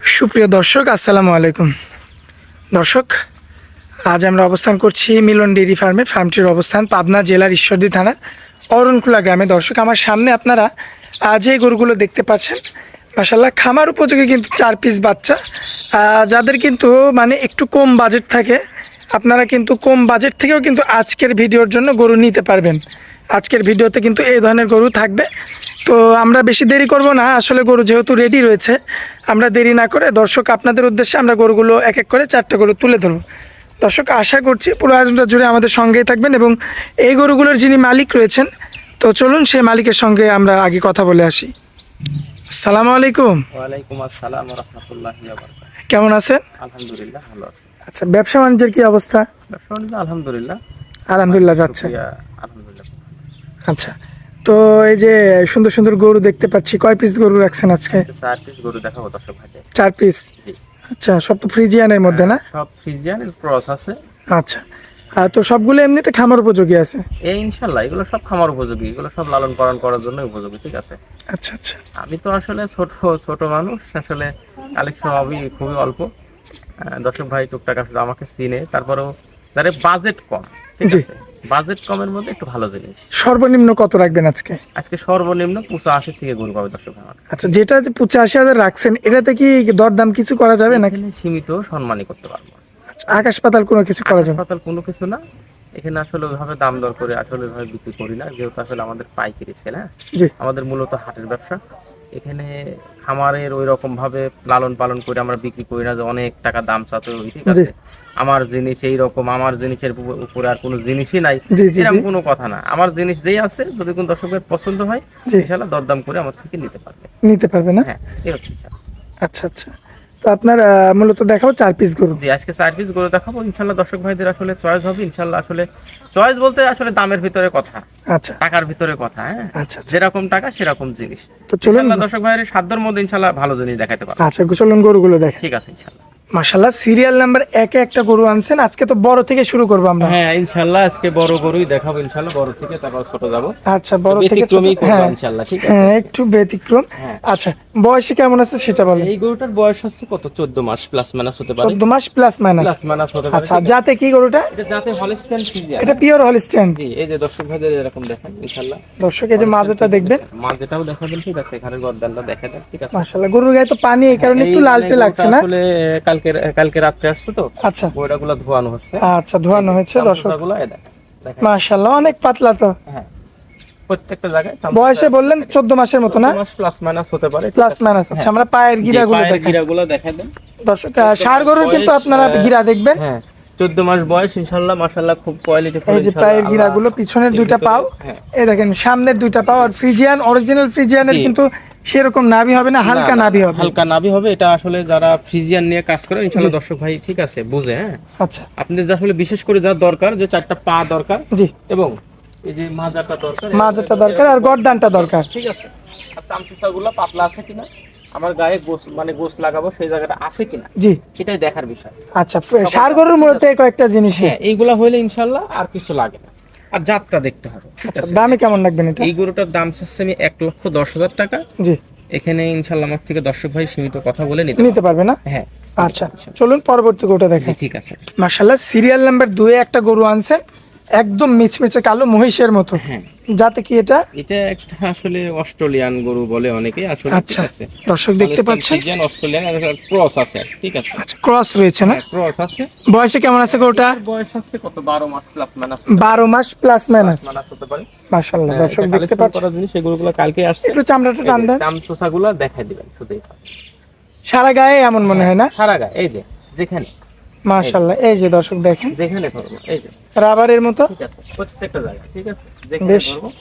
সুপ্রিয় দর্শক, আসসালামু আলাইকুম। দর্শক, আজ আমরা অবস্থান করছি মিলন ডেইরি ফার্মে। ফার্মটির অবস্থান পাবনা জেলার ঈশ্বরদী থানার অরণকুলা গ্রামে। দর্শক, আমার সামনে আপনারা আজ এই গরুগুলো দেখতে পাচ্ছেন। মাসাল্লাহ খামার উপযোগী কিন্তু চার পিস বাচ্চা। যাদের কিন্তু মানে একটু কম বাজেট থাকে, আপনারা কিন্তু কম বাজেট থেকেও কিন্তু আজকের ভিডিওর জন্য গরু নিতে পারবেন। আজকের ভিডিওতে কিন্তু এই ধরনের গরু থাকবে। তো আমরা বেশি দেরি করব না আসলে গরু যেহেতু রেডি রয়েছে আমরা দেরি না করে দর্শক আপনাদের উদ্দেশ্যে আমরা গরুগুলো এক এক করে চারটে গরু তুলে ধরবো। দর্শক আশা করছি পুরো আয়োজনটা জুড়ে আমাদের সঙ্গেই থাকবেন এবং এই গরুগুলোর যিনি মালিক রয়েছেন তো চলুন সেই মালিকের সঙ্গে আমরা আগে কথা বলে আসি। আসসালামু আলাইকুম। ওয়ালাইকুম আসসালাম রহমতুল্লাহ কেমন আছেন? আলহামদুলিল্লাহ ভালো আছি। আচ্ছা ব্যবসা বাণিজ্যের কি অবস্থা? ব্যবসা বাণিজ্য আলহামদুলিল্লাহ। আলহামদুলিল্লাহ যাচ্ছে আচ্ছা তো এই যে সুন্দর সুন্দর গরু দেখতে পাচ্ছি কয় পিস গরু রাখছেন আজকে? চার পিস গরু দেখাবো দর্শক ভাইকে চার পিস আচ্ছা সব তো ফ্রিজিয়ানের মধ্যে না? সব ফ্রিজিয়ান ক্রস আছে। আচ্ছা আর তো সবগুলো এমনিতে খামার উপযোগী আছে? এই ইনশাল্লাহ এগুলো সব খামার উপযোগী এগুলো সব লালন পালন করার জন্য উপযোগী ঠিক আছে? আচ্ছা আচ্ছা। আমি তো আসলে ছোট ছোট মানুষ আসলে কালেকশন হবই খুবই অল্প। দর্শক ভাই টুকটাক আসলে আমাকে চিনে তারপরেও বাজেট কম ঠিক আছে? বাজেট কমের মধ্যে একটু ভালো জিনিস। সর্বনিম্ন কত রাখবেন আজকে? আজকে সর্বনিম্ন পুষা আশি থেকে গরু পাবে দর্শক আমার। আচ্ছা যেটা যে পঁচাশি হাজার রাখছেন এটাতে কি দরদাম কিছু করা যাবে নাকি? এখানে সীমিত সম্মানই করতে পারব। আচ্ছা, আকাশ পাতাল কোনো কিছু করা যাবে? কোনো কিছু না। এখানে আসলে ওইভাবে দাম দর করে আসলে ওইভাবে বিক্রি করি না। যেহেতু আসলে আমাদের পাইকারি সেল হ্যাঁ? আমাদের মূলত হাটের ব্যবসা। এখানে খামারের ওই রকম ভাবে লালন পালন করে আমরা বিক্রি করি না যে অনেক টাকা দাম চাতে ঠিক আছে। আমার জিনিস এই রকম আমার জিনিসের উপ- উপরে আর কোনো জিনিসই নাই। এরকম কোনো কথা না। আমার জিনিস যেই আছে যদি কোনো দর্শকের পছন্দ হয় জি। ইনশাল্লাহ দরদাম করে আমার থেকে নিতে পারবে। নিতে পারবে না? হ্যাঁ এই হচ্ছে। আচ্ছা আচ্ছা। তো আপনার মূলত দেখাবো চার পিস গরু। জি আজকে চার পিস গরু দেখাবো। ইনশাল্লাহ দর্শক ভাইদের আসলে চয়েস হবে। ইনশাল্লাহ আসলে চয়েস বলতে আসলে দামের ভিতরে কথা। আচ্ছা। টাকার ভিতরে কথা হ্যাঁ। আচ্ছা আচ্ছা। যেরকম টাকা সেরকম জিনিস। তো চলুন। দর্শক ভাইয়ের সাধ্যের মধ্যে ইনশাল্লাহ ভালো জিনিস দেখাতে পারব। আচ্ছা চলুন গরুগুলো দেখেন। ঠিক আছে ইনশাল্লাহ। মাশাল্লাহ সিরিয়াল নাম্বার একে একটা গরু আনছেন। আজকে তো বড় থেকে শুরু করব আমরা। হ্যাঁ ইনশাল্লাহ আজকে বড় গরুই দেখাবো ইনশাল্লাহ বড় থেকে তারপর ছোট যাব। আচ্ছা বড় থেকে ছোট- ব্যতিক্রমী করব হ্যাঁ ইনশাল্লাহ ঠিক আছে? হ্যাঁ একটু ব্যতিক্রম। হ্যাঁ। আচ্ছা বয়সে কেমন আছে সেটা বলেন। এই গরুটার বয়স হচ্ছে কত? চোদ্দ মাস প্লাস মাইনাস হতে পারে। চোদ্দ মাস প্লাস মাইনাস প্লাস মাইনাস হতে পারে আচ্ছা যাতে কি গরুটা? এটা যাতে হলস্টেন ফিজিয়ান এটা পিওর হলিস্টেন জি এই যে দর্শক ভাইদের এরকম দেখেন ইনশাল্লাহ দর্শক এই যে মাঝেটা দেখবেন। মা যেটাও দেখাবেন ঠিক আছে? এখানে গর্দানটা দেখাবেন ঠিক আছে? মাশাল্লাহ গরুর গায়ে তো পানি এই কারণে একটু লালটে লাগছে না? আসলে কালকে কালকে রাত্রে আসছে তো। আচ্ছা। ওইটাগুলো ধোয়ানো হচ্ছে। আচ্ছা ধোয়ানো হয়েছে দর্শক। মাশাল্লাহ অনেক পাতলা তো। হ্যাঁ। প্রত্যেকটা জায়গায় বয়সে বললেন চোদ্দ মাসের মতো না? প্লাস মাইনাস হতে পারে প্লাস মাইনাস আচ্ছা আমরা পায়ের গিরাগুলো পায়ের গিরাগুলো দেখা দেন। দর্শক আহ, গরুর কিন্তু আপনারা আহ, গিরা দেখবেন। হ্যাঁ চোদ্দ মাস বয়স ইনশাল্লাহ মাশাল্লাহ খুব কোয়ালিটি এই যে পায়ের গিরাগুলো পিছনের দুইটা পাও। হ্যাঁ। এই দেখেন সামনের দুইটা পাও আর ফ্রিজিয়ান অরিজিনাল ফ্রিজিয়ানের। কিন্তু সেরকম নাভি হবে না হালকা নাভি হবে? হালকা নাভি হবে এটা আসলে যারা ফ্রিজিয়ান নিয়ে কাজ করে ইনশাল্লাহ দর্শক ভাই ঠিক আছে বুঝে হ্যাঁ? আচ্ছা। আপনাদের যে আসলে বিশেষ করে যা দরকার যে চারটা পা দরকার জি। এবং এই যে মাজাটা দরকার মাঝেটা দরকার আর গর্দানটা দরকার। ঠিক আছে। আর চামচুসাগুলো পাতলা আছে কিনা আমার গায়ে গোস মানে গোস লাগাবো সেই জায়গাটা আছে কিনা জি। সেটাই দেখার বিষয়। আচ্ছা ষাঁড় গরুর মূলত কয়েকটা জিনিস হ্যাঁ এইগুলা হইলে ইনশাল্লাহ আর কিছু লাগে না। আর জাতটা দেখতে হবে। আচ্ছা দামে কেমন রাখবেন এটা? এই গরুটার দাম চাচ্ছে আমি এক লক্ষ দশ হাজার টাকা। জি। এখানে ইনশাল্লাহ আমার থেকে দর্শক ভাই সীমিত কথা বলে নিতে নিতে পারবে না? হ্যাঁ। আচ্ছা চলুন পরবর্তী গরুটা দেখি। ঠিক আছে। মার্শাল্লাহ সিরিয়াল নাম্বার দুয়ে একটা গরু আনছেন একদম মিচমিচে কালো মহিষের মতো। হ্যাঁ। যাতে কি এটা? এটা একটা আসলে অস্ট্রেলিয়ান গরু বলে অনেকে আসলে আচ্ছা। আছে। দর্শক দেখতে পাচ্ছেন? ফ্রিজিয়ান অস্ট্রেলিয়ান ক্রস আছে ঠিক আছে। আচ্ছা ক্রস রয়েছে না? ক্রস আছে। বয়সে কেমন আছে গরুটা? বয়স আছে কত? বারো মাস প্লাস মাইনাস বারো মাস প্লাস মাইনাস মাইনাস হতে পারে। মার্শাল্লাহ হ্যাঁ, দর্শক দেখতে পাচ্ছেন। করা জিনিস এগুলোগুলো কালকে আসছে। একটু চামড়াটা টান দেন। চামচোসাগুলো দেখাই দিবেন শুধু সারা গায়ে এমন মনে হয় না? সারা গায়ে এই যে যেখানে। মার্শাল্লাহ এই যে দর্শক দেখেন। যেখানে করব এই যে। রাবারের মতো। ঠিক আছে প্রত্যেকটা জায়গা ঠিক আছে? যেখানে করব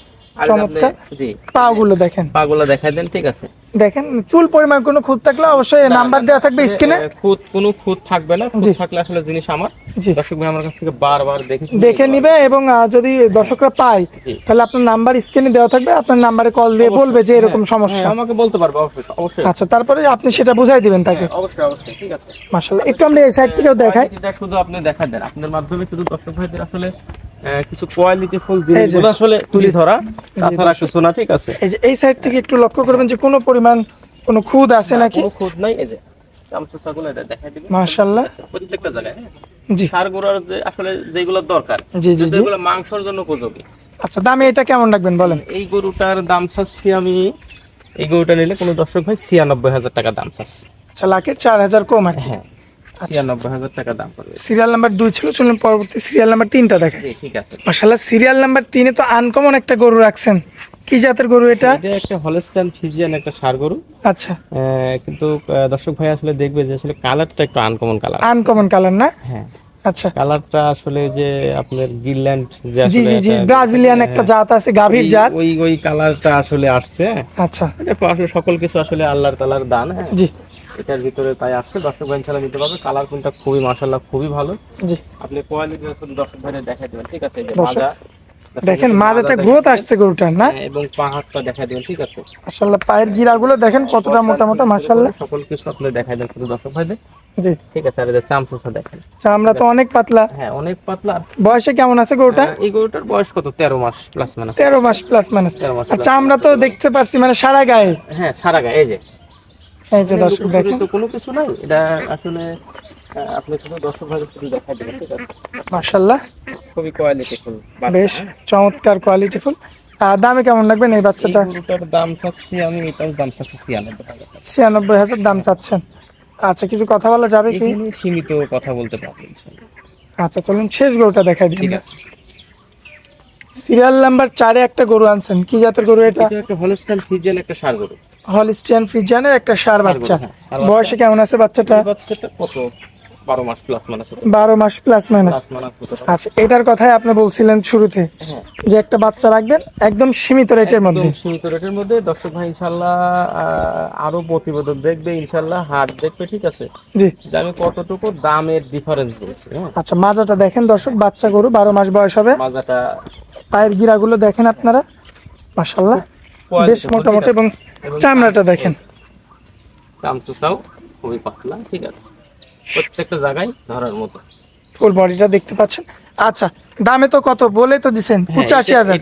চমৎকার। জি। পাগুলো দেখেন। পাগুলো দেখাই দেন ঠিক আছে। দেখেন চুল পরিমাণ কোনো খুঁত থাকলে অবশ্যই নাম্বার দেওয়া থাকবে স্ক্রিনে। খুঁত কোনো খুঁত থাকবে না খুঁত থাকলে আসলে জিনিস আমার। দর্শক ভাই আমার কাছ থেকে বারবার দেখে দেখে নিবে এবং যদি দর্শকরা পায় তাহলে আপনার নাম্বার স্ক্রিনে দেওয়া থাকবে আপনার নাম্বারে কল দিয়ে বলবে যে এরকম সমস্যা। হ্যাঁ, আমাকে বলতে পারবে অবশ্যই অবশ্যই। আচ্ছা তারপরে আপনি সেটা বুঝাই দিবেন তাকে। হ্যাঁ, অবশ্যই অবশ্যই ঠিক আছে। মাশাল্লাহ একটু আমরা এই সাইড থেকেও দেখাই। শুধু আপনি দেখা দেন আপনার মাধ্যমে শুধু দর্শক ভাইদের আসলে কিছু কোয়ালিটি ফুল জিনিসগুলো আসলে তুলি ধরা তাছাড়া কিছু না ঠিক আছে? এই যে এই সাইড থেকে একটু লক্ষ্য করবেন যে কোনো পরিমাণ কোনো খুদ আছে নাকি? কোনো খুঁত নাই এই যে চামচুসাগুলো এটা দেখাই দিবেন মাশাআল্লাহ। প্রত্যেকটা জায়গায় হ্যাঁ। জি। সার যে আসলে যেগুলো দরকার জি জি জি। যেগুলো মাংসের জন্য উপযোগী। আচ্ছা দামে এটা কেমন রাখবেন বলেন? এই গরুটার দাম চাচ্ছি আমি এই গরুটা নিলে কোনো দর্শক ভাই ছিয়ানব্বই হাজার টাকা দাম চাচ্ছি। আচ্ছা লাখের চার হাজার কম আর হ্যাঁ। ছিয়ানব্বই হাজার টাকা দাম পড়বে। সিরিয়াল নাম্বার দুই ছিল চলুন পরবর্তী সিরিয়াল নাম্বার তিনটা দেখেন ঠিক আছে। মাশাল্লাহ সিরিয়াল নাম্বার তিনে তো আনকমন একটা গরু রাখছেন। কি জাতের গরু এটা? এটা একটা হলস্টাইন ফিজিয়ান একটা সার গরু। আচ্ছা। কিন্তু দর্শক ভাই আসলে দেখবে যে আসলে কালারটা একটু আনকমন কালার আনকমন কালার না? হ্যাঁ। আচ্ছা। কালারটা আসলে যে আপনার গিরল্যান্ড যে জি জি জি ব্রাজিলিয়ান একটা জাত আছে গাভীর জাত। ওই ওই কালারটা আসলে আসছে। আচ্ছা। এটা সকল কিছু আসলে আল্লাহর তালার দান হ্যাঁ। জি। এটার ভিতরে তাই আসছে দর্শক ভাই ইনশাল্লাহ নিতে পারবে। কালার কোনটা খুবই মাশাল্লাহ খুবই ভালো। জি। আপনি কোয়ালিটি শুধু দর্শক ভাইরে দেখাই দেবেন ঠিক আছে? মাজা দেখেন মাঝাটা গ্রোথ আসছে গরুটার না? হ্যাঁ, এবং পাহাড়টা দেখাই দেবেন ঠিক আছে? মাশাল্লাহ পায়ের গিরাগুলো দেখেন কতটা মোটা মোটা মাশাল্লাহ সকল কিছু আপনি দেখাই দেন শুধু দর্শক ভাইদের। জি। ঠিক আছে আর চামচুসা দেখেন। চামড়া তো অনেক পাতলা। হ্যাঁ অনেক পাতলা। বয়সে কেমন আছে গরুটা? এই গরুটার বয়স কত? তেরো মাস প্লাস মাইনাস তেরো মাস প্লাস মাইনাস তেরো মাস আর চামড়া তো দেখতে পারছি মানে সারা গায়ে। হ্যাঁ সারা গায়ে এই যে। এই যে দর্শক দেখেন। কোনো কিছু নাই। এটা আসলে দর্শক শুধু ঠিক আছে? খুবই কোয়ালিটি বেশ চমৎকার কোয়ালিটি ফুল আর দামে কেমন লাগবেন এই বাচ্চাটা গরুটার দাম চাচ্ছি আমি এটাও দাম চাচ্ছি ছিয়ানব্বই হাজার ছিয়ানব্বই হাজার দাম চাচ্ছেন। আচ্ছা কিছু কথা বলা যাবে কি? সীমিত কথা বলতে পারব ইনশাল্লাহ। আচ্ছা চলুন শেষ গরুটা দেখাই দিন ঠিক আছে। সিরিয়াল নাম্বার চারে একটা গরু আনছেন। কি জাতের গরু এটা একটা হলস্টাইন ফিজিয়ান একটা সার গরু। হলিস্টিয়ান ফিজিয়ানের একটা সার বাচ্চা। হ্যাঁ, ষাঁড় বাচ্চা। বয়সে কেমন আছে বাচ্চাটা? বাচ্চাটা কত? বারো মাস প্লাস মাইনাস বারো মাস প্লাস। আচ্ছা এটার কথাই আপনি বলছিলেন শুরুতে হ্যাঁ। যে একটা বাচ্চা রাখবেন একদম সীমিত রেটের মধ্যে। সীমিত রেটের মধ্যে। দর্শক ভাই ইনশাল্লাহ আরও প্রতিবেদন দেখবে ইনশাল্লাহ হাট দেখবে ঠিক আছে? জি। আমি কতটুকু দামের ডিফারেন্স বলছি হ্যাঁ? আচ্ছা মাজাটা দেখেন দর্শক বাচ্চা গরু বারো মাস বয়স হবে। মাজাটা পায়ের গিরাগুলো দেখেন আপনারা মাশাল্লাহ বেশ মোটামুটি এবং চামড়াটা দেখেন। চামচুসাও খুবই পাতলা ঠিক আছে। প্রত্যেকটা জায়গায় ধরার মতো। ফুল বডিটা দেখতে পাচ্ছেন? আচ্ছা দামে তো কত? বলে তো দিছেন পঁচাশি হ্যাঁ, হাজার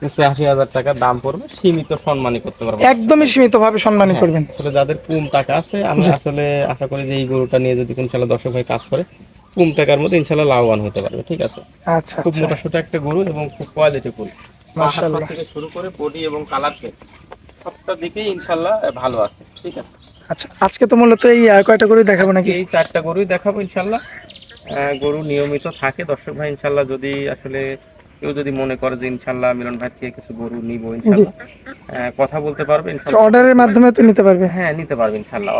পঁচাশি হাজার টাকা দাম পড়বে সীমিত সম্মানই করতে পারব। একদমই সীমিত ভাবে সম্মানী করবেন। আসলে যাদের কম টাকা আছে আমি আসলে আশা করি যে এই গরুটা নিয়ে যদি ইনশাল্লাহ দর্শক কাজ করে কম টাকার মধ্যে ইনশাল্লাহ লাভবান হতে পারবে ঠিক আছে? আচ্ছা খুব আচ্ছা। মোটা সোটা একটা গরু এবং খুব কোয়ালিটি ফুল। মাশাআল্লাহ। থেকে শুরু করে বডি এবং কালার সবটা দিকেই ইনশাল্লাহ ভালো আছে ঠিক আছে। আচ্ছা আজকে তো মূলত এই আর কয়টা গরুই দেখাবো নাকি? এই চারটা গরুই দেখাবো ইনশাল্লাহ। আহ, গরু নিয়মিত থাকে দর্শক ভাই ইনশাল্লাহ যদি আসলে কেউ যদি মনে করে যে ইনশাল্লাহ মিলন ভাই থেকে কিছু গরু নিবো ইনশাল্লাহ। কথা বলতে পারবে ইনশাল্লাহ। অর্ডারের মাধ্যমে তো নিতে পারবে? হ্যাঁ নিতে পারবে ইনশাল্লাহ।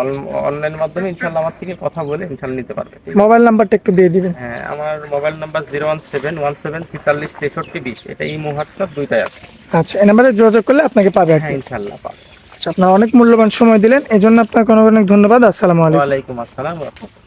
অনলাইনের মাধ্যমে ইনশাল্লাহ আমার থেকে কথা বলে ইনশাল্লাহ নিতে পারবে। মোবাইল নাম্বারটা একটু দিয়ে দিবেন। হ্যাঁ আমার mobile number zero one seven one seven তেতাল্লিশ তেষট্টি বিশ। এটা ইমো হোয়াটসঅ্যাপ দুইটাই আছে। আচ্ছা এই নাম্বারে যোগাযোগ করলে আপনাকে পাবে। হ্যাঁ ইনশাল্লাহ পাবে। আচ্ছা আপনার অনেক মূল্যবান সময় দিলেন এই জন্য আপনার কোনো অনেক ধন্যবাদ। আসসালামু আলাইকুম। ওয়ালাইকুম আসসালাম। ওয়া রাহমাতুল্লাহ।